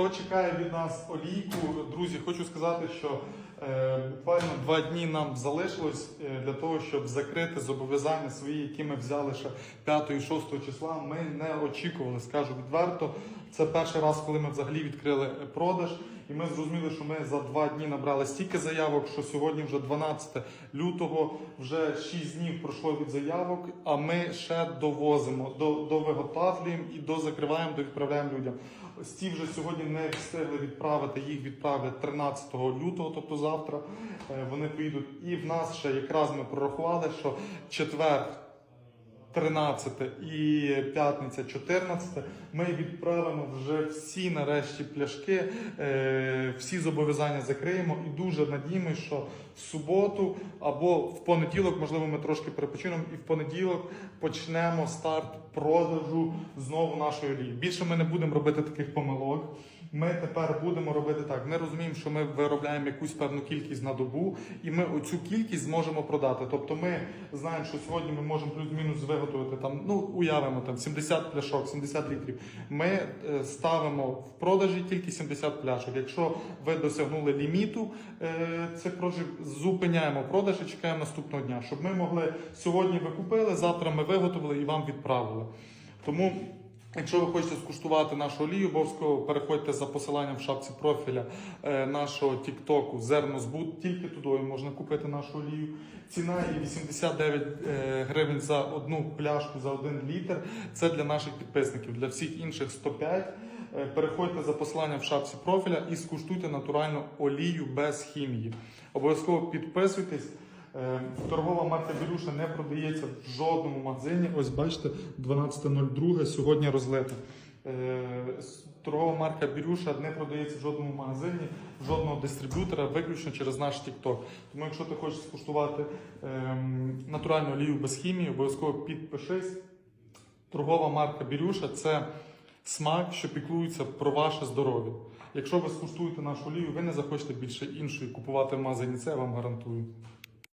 Хто чекає від нас олійку, друзі, хочу сказати, що е, буквально два дні нам залишилось е, для того, щоб закрити зобов'язання свої, які ми взяли ще 5 і 6 числа. Ми не очікували, скажу відверто. Це перший раз, коли ми взагалі відкрили е, продаж, і ми зрозуміли, що ми за два дні набрали стільки заявок, що сьогодні вже 12 лютого, вже 6 днів пройшло від заявок, а ми ще довозимо, до, довиготовлюємо і дозакриваємо, довідправляємо людям. Ось вже сьогодні не встигли відправити, їх відправлять 13 лютого, тобто завтра е, вони поїдуть. І в нас ще якраз ми прорахували, що четвер 13 і п'ятниця 14 ми відправимо вже всі нарешті пляшки, е, всі зобов'язання закриємо і дуже надіємося, що в суботу або в понеділок, можливо, ми трошки перепочинемо, і в понеділок почнемо старт продажу знову нашої олії. Більше ми не будемо робити таких помилок. Ми тепер будемо робити так. Ми розуміємо, що ми виробляємо якусь певну кількість на добу, і ми оцю кількість зможемо продати. Тобто, ми знаємо, що сьогодні ми можемо плюс-мінус виготовити там, ну уявимо там 70 пляшок, 70 літрів. Ми е, ставимо в продажі тільки 70 пляшок. Якщо ви досягнули ліміту е, цих продажів, зупиняємо продаж і чекаємо наступного дня, щоб ми могли сьогодні ви купили, завтра ми виготовили і вам відправили. Тому. Якщо ви хочете скуштувати нашу олію, обов'язково переходьте за посиланням в шапці профіля е, нашого Тіктоку Зернозбут. Тільки туди можна купити нашу олію. Ціна її 89 е, гривень за одну пляшку за один літр. Це для наших підписників. Для всіх інших 105. Е, Переходьте за посиланням в шапці профіля і скуштуйте натуральну олію без хімії. Обов'язково підписуйтесь. Е, Торгова марка Бірюша не продається в жодному магазині. Ось бачите, 12.02 сьогодні розлита. Е, Торгова марка Бірюша не продається в жодному магазині, в жодного дистриб'ютора, виключно через наш TikTok. Тому, якщо ти хочеш скуштувати ем, натуральну олію без хімії, обов'язково підпишись. Торгова марка Бірюша це смак, що піклується про ваше здоров'я. Якщо ви скуштуєте нашу олію, ви не захочете більше іншої купувати в магазині. Це я вам гарантую.